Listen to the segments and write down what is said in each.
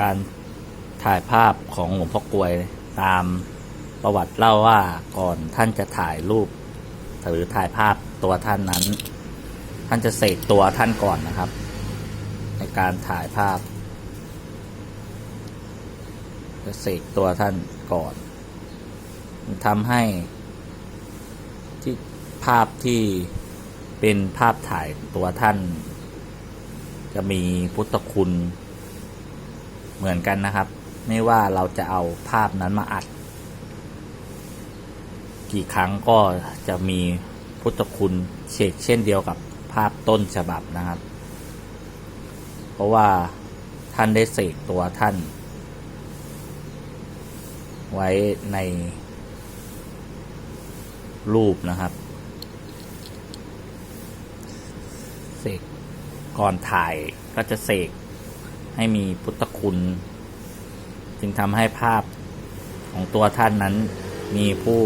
การถ่ายภาพของหลวงพ่อกลวยตามประวัติเล่าว่าก่อนท่านจะถ่ายรูป หรือถ่ายภาพตัวท่านนั้น ท่านจะเสกตัวท่านก่อนนะครับ ในการถ่ายภาพ จะเสกตัวท่านก่อนทำให้ที่ภาพที่เป็นภาพถ่ายตัวท่าน จะมีพุทธคุณ เหมือนกันนะครับ ไม่ว่าเราจะเอาภาพนั้นมาอัด กี่ครั้งก็จะมีพุทธคุณเชกเช่นเดียวกับภาพต้นฉบับนะครับ เพราะว่าท่านได้เสกตัวท่าน ไว้ในรูปนะครับ เสกก่อนถ่ายก็จะเสก ให้มีพุทธคุณ จึงทำให้ภาพของตัวท่านนั้นมีผู้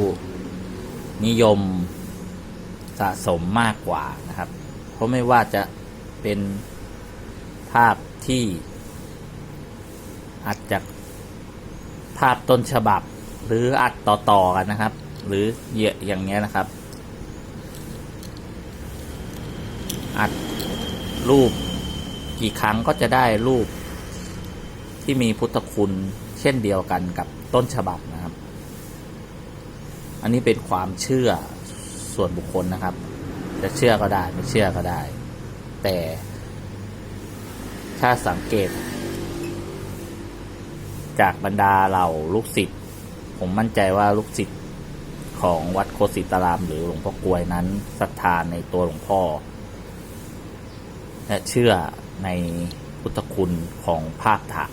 นิยมสะสมมากกว่านะครับ เพราะไม่ว่าจะเป็นภาพที่อัดจากภาพต้นฉบับหรืออัดต่อๆกันนะครับ หรือเยอะอย่างเงี้ยนะครับ อัดรูปกี่ครั้งก็จะได้รูป ที่มีพุทธคุณเช่นเดียวกันกับต้นฉบับนะครับ อันนี้เป็นความเชื่อส่วนบุคคลนะครับ จะเชื่อก็ได้ไม่เชื่อก็ได้ แต่ถ้าสังเกต จากบรรดาเหล่าลูกศิษย์ผมมั่นใจว่าลูกศิษย์ของวัดโคสิตาราม หรือหลวงพ่อกลวยนั้นศรัทธาในตัวหลวงพ่อ และเชื่อในพุทธคุณของภาคถะ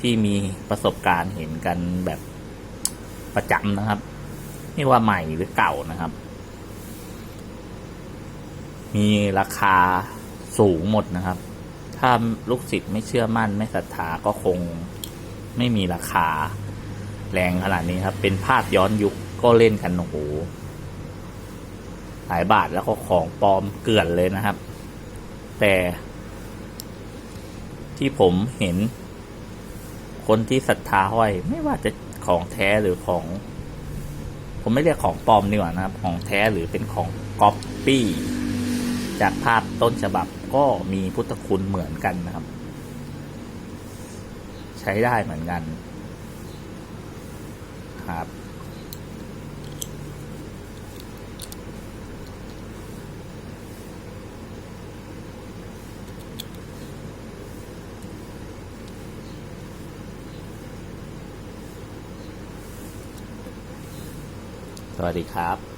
ที่มีประสบการณ์เห็นกันแบบประจำนะครับ ไม่ว่าใหม่หรือเก่านะครับ มีราคาสูงหมดนะครับ ถ้าลูกศิษย์ไม่เชื่อมั่น ไม่ศรัทธาก็คงไม่มีราคาแรงขนาดนี้ครับ เป็นภาพย้อนยุคก็เล่นกันโอ้โหหลายบาทแล้วก็ของปลอมเกลื่อนเลยนะครับ แต่ที่ผมเห็น คนที่ศรัทธาห้อย ไม่ว่าจะของแท้หรือของ ผมไม่เรียกของปลอมดีกว่านะครับ ของแท้หรือเป็นของก๊อปปี้จากภาพต้นฉบับก็มีพุทธคุณเหมือนกันนะครับ ใช้ได้เหมือนกัน ครับ สวัสดีครับ